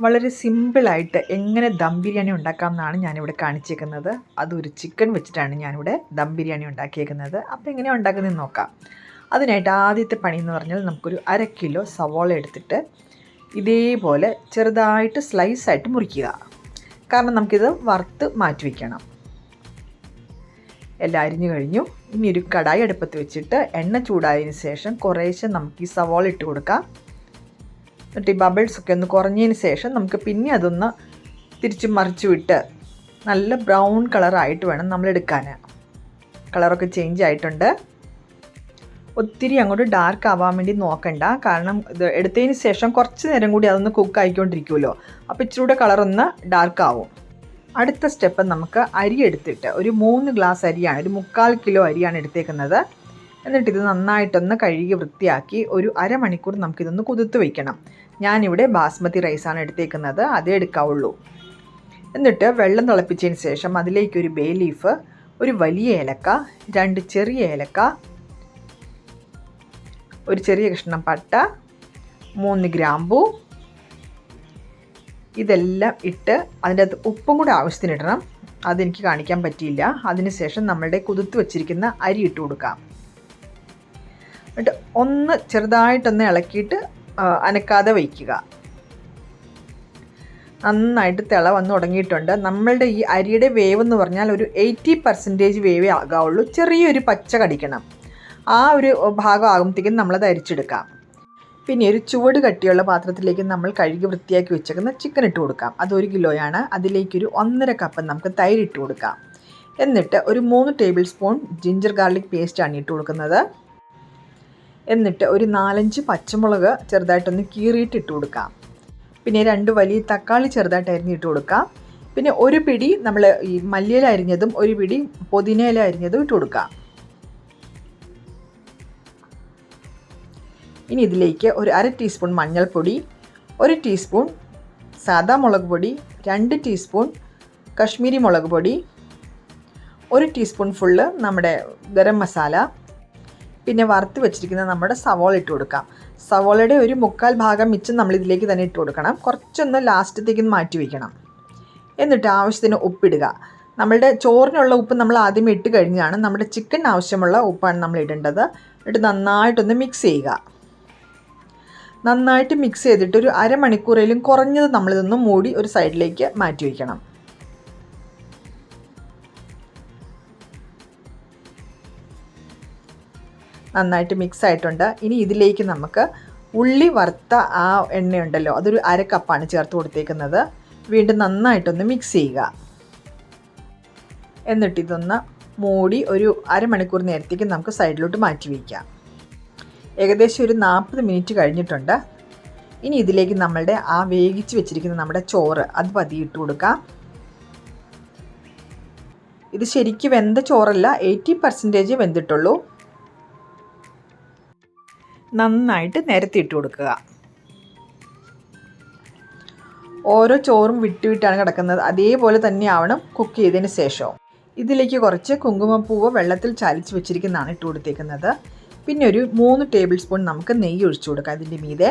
വളരെ സിമ്പിളായിട്ട് എങ്ങനെ ദം ബിരിയാണി ഉണ്ടാക്കാം എന്നാണ് ഞാനിവിടെ കാണിച്ചേക്കുന്നത്. അതൊരു ചിക്കൻ വെച്ചിട്ടാണ് ഞാനിവിടെ ദം ബിരിയാണി ഉണ്ടാക്കിയേക്കുന്നത്. അപ്പോൾ എങ്ങനെയാണ് ഉണ്ടാക്കുന്നതെന്ന് നോക്കാം. അതിനായിട്ട് ആദ്യത്തെ പണി എന്ന് പറഞ്ഞാൽ നമുക്കൊരു അര കിലോ സവോള എടുത്തിട്ട് ഇതേപോലെ ചെറുതായിട്ട് സ്ലൈസായിട്ട് മുറിക്കുക. കാരണം നമുക്കിത് വറുത്ത് മാറ്റി വയ്ക്കണം എല്ലാം അരിഞ്ഞു കഴിഞ്ഞു. ഇനി ഒരു കടായി അടുപ്പത്ത് വെച്ചിട്ട് എണ്ണ ചൂടായതിന് ശേഷം കുറേശ്ശെ നമുക്ക് ഈ സവോള ഇട്ട് കൊടുക്കാം. എന്നിട്ട് ഈ ബബിൾസ് ഒക്കെ ഒന്ന് കുറഞ്ഞതിന് ശേഷം നമുക്ക് പിന്നെ അതൊന്ന് തിരിച്ച് മറിച്ച് വിട്ട് നല്ല ബ്രൗൺ കളറായിട്ട് വേണം നമ്മൾ എടുക്കാൻ. കളറൊക്കെ ചേഞ്ച് ആയിട്ടുണ്ട്. ഒത്തിരി അങ്ങോട്ട് ഡാർക്ക് ആവാൻ വേണ്ടി നോക്കണ്ട. കാരണം ഇത് എടുത്തതിന് ശേഷം കുറച്ച് നേരം കൂടി അതൊന്ന് കുക്ക് ആയിക്കൊണ്ടിരിക്കുമല്ലോ അപ്പോൾ ഇച്ചിരി കൂടെ കളറൊന്ന് ഡാർക്ക് ആവും. അടുത്ത സ്റ്റെപ്പ് നമുക്ക് അരി എടുത്തിട്ട് ഒരു മൂന്ന് ഗ്ലാസ് അരിയാണ് ഒരു മുക്കാൽ കിലോ അരിയാണ് എടുത്തേക്കുന്നത്. എന്നിട്ട് ഇത് നന്നായിട്ടൊന്ന് കഴുകി വൃത്തിയാക്കി ഒരു അരമണിക്കൂർ നമുക്കിതൊന്ന് കുതിർത്ത് വയ്ക്കണം ഞാനിവിടെ ബാസ്മതി റൈസാണ് എടുത്തേക്കുന്നത് അതേ എടുക്കാവുള്ളൂ. എന്നിട്ട് വെള്ളം തിളപ്പിച്ചതിന് ശേഷം അതിലേക്ക് ഒരു ബേ ലീഫ് ഒരു വലിയ ഏലക്ക രണ്ട് ചെറിയ ഏലക്ക ഒരു ചെറിയ കഷ്ണം പട്ട മൂന്ന് ഗ്രാമ്പൂ ഇതെല്ലാം ഇട്ട് അതിന്റെ അകത്ത് ഉപ്പും കൂടെ ആവശ്യത്തിന് ഇടണം അതെനിക്ക് കാണിക്കാൻ പറ്റിയില്ല. അതിനുശേഷം നമ്മളുടെ കുതിർത്ത് വെച്ചിരിക്കുന്ന അരി ഇട്ട് കൊടുക്കാം. എന്നിട്ട് ഒന്ന് ചെറുതായിട്ടൊന്ന് ഇളക്കിയിട്ട് അനക്കാതെ വയ്ക്കുക. നന്നായിട്ട് തിള വന്ന് തുടങ്ങിയിട്ടുണ്ട്. നമ്മളുടെ ഈ അരിയുടെ വേവ് എന്ന് പറഞ്ഞാൽ ഒരു എയ്റ്റി പെർസെന്റേജ് വേവേ ആകാവുള്ളൂ. ചെറിയൊരു പച്ച കടിക്കണം. ആ ഒരു ഭാഗം ആകുമ്പോഴത്തേക്കും നമ്മളത് അരിച്ചെടുക്കാം. പിന്നെ ഒരു ചുവട് കട്ടിയുള്ള പാത്രത്തിലേക്ക് നമ്മൾ കഴുകി വൃത്തിയാക്കി വെച്ചേക്കുന്ന ചിക്കൻ ഇട്ട് കൊടുക്കാം. അത് ഒരു കിലോയാണ്. അതിലേക്കൊരു ഒന്നര കപ്പ് നമുക്ക് തൈര് ഇട്ട് കൊടുക്കാം. എന്നിട്ട് ഒരു മൂന്ന് ടേബിൾ സ്പൂൺ ജിഞ്ചർ ഗാർലിക് പേസ്റ്റാണ് ഇട്ട് കൊടുക്കുന്നത്. എന്നിട്ട് ഒരു നാലഞ്ച് പച്ചമുളക് ചെറുതായിട്ടൊന്ന് കീറിയിട്ട് ഇട്ട് കൊടുക്കാം. പിന്നെ രണ്ട് വലിയ തക്കാളി ചെറുതായിട്ട് അരിഞ്ഞിട്ട് കൊടുക്കാം. പിന്നെ ഒരു പിടി നമ്മൾ ഈ മല്ലിയില അരിഞ്ഞതും ഒരു പിടി പുതിനയില അരിഞ്ഞതും ഇട്ട് കൊടുക്കാം. ഇനി ഇതിലേക്ക് ഒരു അര ടീസ്പൂൺ മഞ്ഞൾപ്പൊടി ഒരു ടീസ്പൂൺ സാദാ മുളക് പൊടി രണ്ട് ടീസ്പൂൺ കശ്മീരി മുളക് പൊടി ഒരു ടീസ്പൂൺ ഫുള്ള് നമ്മുടെ ഗരം മസാല പിന്നെ വറുത്ത് വെച്ചിരിക്കുന്ന നമ്മുടെ സവോള ഇട്ട് കൊടുക്കാം. സവോളയുടെ ഒരു മുക്കാൽ ഭാഗം മിച്ചം നമ്മൾ ഇതിലേക്ക് തന്നെ ഇട്ട് കൊടുക്കണം. കുറച്ചൊന്ന് ലാസ്റ്റത്തേക്ക് മാറ്റി വയ്ക്കണം എന്നിട്ട് ആവശ്യത്തിന് ഉപ്പിടുക. നമ്മളുടെ ചോറിനുള്ള ഉപ്പ് നമ്മൾ ആദ്യം ഇട്ട് കഴിഞ്ഞാണ് നമ്മുടെ ചിക്കൻ ആവശ്യമുള്ള ഉപ്പാണ് നമ്മൾ ഇടേണ്ടത്. എന്നിട്ട് നന്നായിട്ടൊന്ന് മിക്സ് ചെയ്യുക. നന്നായിട്ട് മിക്സ് ചെയ്തിട്ട് ഒരു അരമണിക്കൂറേലും കുറഞ്ഞത് നമ്മളിതൊന്ന് മൂടി ഒരു സൈഡിലേക്ക് മാറ്റി വയ്ക്കണം നന്നായിട്ട് മിക്സ് ആയിട്ടുണ്ട്. ഇനി ഇതിലേക്ക് നമുക്ക് ഉള്ളി വറുത്ത ആ എണ്ണയുണ്ടല്ലോ അതൊരു അര കപ്പാണ് ചേർത്ത് കൊടുത്തേക്കുന്നത്. വീണ്ടും നന്നായിട്ടൊന്ന് മിക്സ് ചെയ്യുക. എന്നിട്ട് ഇതൊന്ന് മൂടി ഒരു അരമണിക്കൂർ നേരത്തേക്ക് നമുക്ക് സൈഡിലോട്ട് മാറ്റി വയ്ക്കാം. ഏകദേശം ഒരു നാൽപ്പത് മിനിറ്റ് കഴിഞ്ഞിട്ടുണ്ട്. ഇനി ഇതിലേക്ക് നമ്മളുടെ ആ വേവിച്ച് വെച്ചിരിക്കുന്ന നമ്മുടെ ചോറ് അത് പതിയിട്ട് കൊടുക്കാം. ഇത് ശരിക്കും വെന്ത ചോറല്ല എയ്റ്റി പെർസെന്റേജ് വെന്തിട്ടുള്ളൂ. നന്നായിട്ട് നിരത്തിയിട്ട് കൊടുക്കുക. ഓരോ ചോറും വിട്ട് വിട്ടാണ് കിടക്കുന്നത്. അതേപോലെ തന്നെ ആവണം കുക്ക് ചെയ്തതിന് ശേഷം ഇതിലേക്ക് കുറച്ച് കുങ്കുമപ്പൂവ് വെള്ളത്തിൽ ചാലിച്ച് വെച്ചിരിക്കുന്നതാണ് ഇട്ട് കൊടുത്തേക്കുന്നത്. പിന്നെ ഒരു മൂന്ന് ടേബിൾ സ്പൂൺ നമുക്ക് നെയ്യ് ഒഴിച്ചു കൊടുക്കാം അതിന്റെ മീതെ.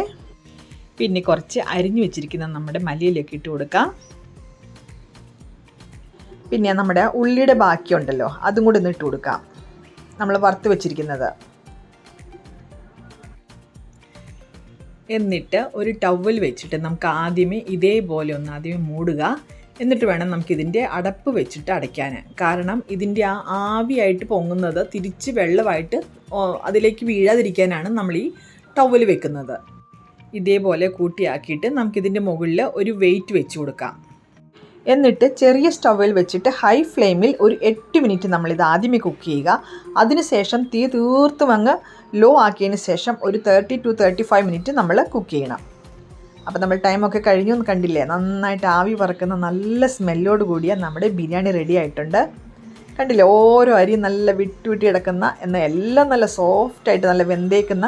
പിന്നെ കുറച്ച് അരിഞ്ഞു വെച്ചിരിക്കുന്ന നമ്മുടെ മല്ലിയിലേക്ക് ഇട്ട് കൊടുക്കാം. പിന്നെ നമ്മുടെ ഉള്ളിയുടെ ബാക്കിയുണ്ടല്ലോ അതും കൂടി ഒന്ന് ഇട്ട് കൊടുക്കാം. നമ്മൾ വറുത്ത് വെച്ചിരിക്കുന്നത്. എന്നിട്ട് ഒരു ടവൽ വെച്ചിട്ട് നമുക്ക് ആദ്യമേ ഇതേപോലെ ഒന്ന് ആദ്യമേ മൂടുക. എന്നിട്ട് വേണം നമുക്കിതിന്റെ അടപ്പ് വെച്ചിട്ട് അടയ്ക്കാൻ. കാരണം ഇതിന്റെ ആ ആവിയായിട്ട് പൊങ്ങുന്നത് തിരിച്ച് വെള്ളമായിട്ട് അതിലേക്ക് വീഴാതിരിക്കാനാണ് നമ്മൾ ഈ ടവൽ വെക്കുന്നത്. ഇതേപോലെ കൂട്ടിയാക്കിയിട്ട് നമുക്കിതിന്റെ മുകളിൽ ഒരു വെയിറ്റ് വെച്ച് കൊടുക്കാം. എന്നിട്ട് ചെറിയ സ്റ്റൗവിൽ വെച്ചിട്ട് ഹൈ ഫ്ലെയിമിൽ ഒരു എട്ട് മിനിറ്റ് നമ്മളിത് ആദ്യമേ കുക്ക് ചെയ്യുക. അതിനുശേഷം തീ തീർത്തും അങ്ങ് ലോ ആക്കിയതിന് ശേഷം ഒരു thirty two thirty five minute നമ്മൾ കുക്ക് ചെയ്യണം. അപ്പോൾ നമ്മൾ ടൈമൊക്കെ കഴിഞ്ഞു എന്ന് കണ്ടില്ലേ? നന്നായിട്ട് ആവി പറക്കുന്ന നല്ല സ്മെല്ലോട് കൂടിയ നമ്മുടെ ബിരിയാണി റെഡി ആയിട്ടുണ്ട്. കണ്ടില്ലേ? ഓരോ അരി നല്ല വിട്ട് വിട്ട് കിടക്കുന്ന എന്നാൽ എല്ലാം നല്ല സോഫ്റ്റായിട്ട് നല്ല വെന്തേക്കുന്ന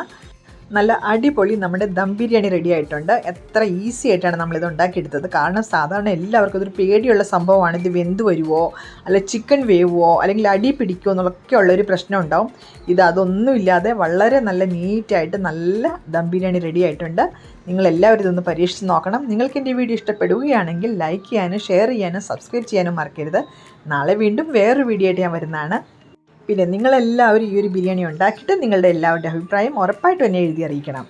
നല്ല അടിപൊളി നമ്മുടെ ദം ബിരിയാണി റെഡി ആയിട്ടുണ്ട്. എത്ര ഈസി ആയിട്ടാണ് നമ്മളിത് ഉണ്ടാക്കിയെടുത്തത്. കാരണം സാധാരണ എല്ലാവർക്കും ഇതൊരു പേടിയുള്ള സംഭവമാണ്. ഇത് വെന്ത് വരുമോ അല്ല ചിക്കൻ വേവുമോ അല്ലെങ്കിൽ അടി പിടിക്കുമോ എന്നൊക്കെ ഉള്ളൊരു പ്രശ്നം ഉണ്ടാവും. ഇത് അതൊന്നുമില്ലാതെ വളരെ നല്ല നീറ്റായിട്ട് നല്ല ദം ബിരിയാണി റെഡി ആയിട്ടുണ്ട്. നിങ്ങൾ എല്ലാവരും ഇതൊന്ന് പരീക്ഷിച്ച് നോക്കണം. നിങ്ങൾക്ക് എന്റെ വീഡിയോ ഇഷ്ടപ്പെടുകയാണെങ്കിൽ ലൈക്ക് ചെയ്യാനും ഷെയർ ചെയ്യാനും സബ്സ്ക്രൈബ് ചെയ്യാനും മറക്കരുത്. നാളെ വീണ്ടും വേറൊരു വീഡിയോ ആയിട്ട് ഞാൻ വരുന്നതാണ്. പിന്നെ നിങ്ങളെല്ലാവരും ഈ ഒരു ബിരിയാണി ഉണ്ടാക്കിയിട്ട് നിങ്ങളുടെ എല്ലാവരുടെ അഭിപ്രായം ഉറപ്പായിട്ടും എന്നെ എഴുതി അറിയിക്കണം.